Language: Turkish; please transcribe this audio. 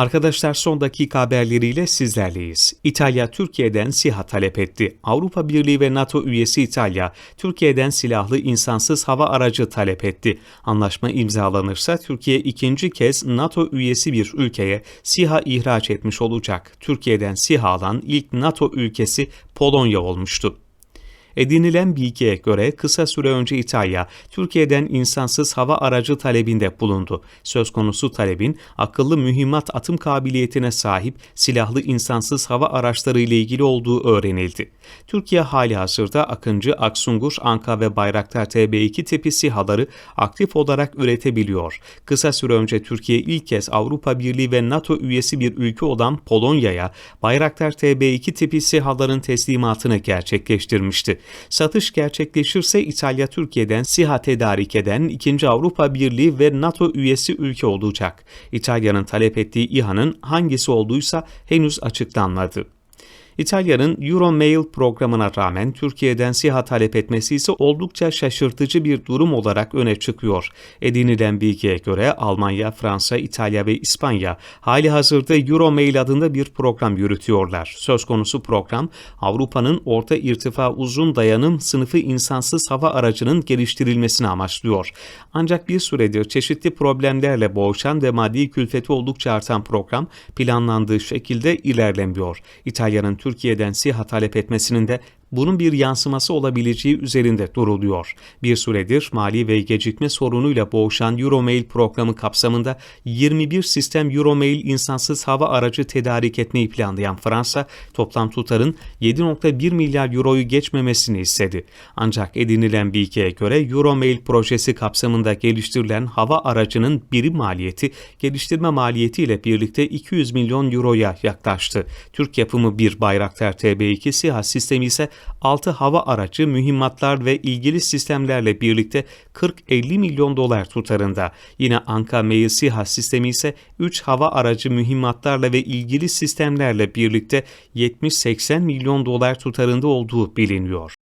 Arkadaşlar son dakika haberleriyle sizlerleyiz. İtalya Türkiye'den SİHA talep etti. Avrupa Birliği ve NATO üyesi İtalya, Türkiye'den silahlı insansız hava aracı talep etti. Anlaşma imzalanırsa Türkiye ikinci kez NATO üyesi bir ülkeye SİHA ihraç etmiş olacak. Türkiye'den SİHA alan ilk NATO ülkesi Polonya olmuştu. Edinilen bilgiye göre kısa süre önce İtalya, Türkiye'den insansız hava aracı talebinde bulundu. Söz konusu talebin akıllı mühimmat atım kabiliyetine sahip silahlı insansız hava araçları ile ilgili olduğu öğrenildi. Türkiye hali hazırda Akıncı, Aksungur, Anka ve Bayraktar TB2 tipi SİHA'ları aktif olarak üretebiliyor. Kısa süre önce Türkiye ilk kez Avrupa Birliği ve NATO üyesi bir ülke olan Polonya'ya Bayraktar TB2 tipi SİHA'ların teslimatını gerçekleştirmişti. Satış gerçekleşirse İtalya Türkiye'den SİHA tedarik eden ikinci Avrupa Birliği ve NATO üyesi ülke olacak. İtalya'nın talep ettiği İHA'nın hangisi olduysa henüz açıklanmadı. İtalya'nın Euromail programına rağmen Türkiye'den SİHA talep etmesi ise oldukça şaşırtıcı bir durum olarak öne çıkıyor. Edinilen bilgiye göre Almanya, Fransa, İtalya ve İspanya hali hazırda Euromail adında bir program yürütüyorlar. Söz konusu program Avrupa'nın orta irtifa uzun dayanım sınıfı insansız hava aracının geliştirilmesini amaçlıyor. Ancak bir süredir çeşitli problemlerle boğuşan ve maddi külfeti oldukça artan program planlandığı şekilde ilerlemiyor. İtalya'nın Türkiye'den SİHA talep etmesinin de bunun bir yansıması olabileceği üzerinde duruluyor. Bir süredir mali ve gecikme sorunuyla boğuşan Euromail programı kapsamında 21 sistem Euromail insansız hava aracı tedarik etmeyi planlayan Fransa, toplam tutarın 7.1 milyar euroyu geçmemesini istedi. Ancak edinilen bilgiye göre Euromail projesi kapsamında geliştirilen hava aracının birim maliyeti geliştirme maliyeti ile birlikte 200 milyon euroya yaklaştı. Türk yapımı bir Bayraktar TB2 SİHA sistemi ise 6 hava aracı, mühimmatlar ve ilgili sistemlerle birlikte 40-50 milyon dolar tutarında. Yine Anka SİHA sistemi ise 3 hava aracı mühimmatlarla ve ilgili sistemlerle birlikte 70-80 milyon dolar tutarında olduğu biliniyor.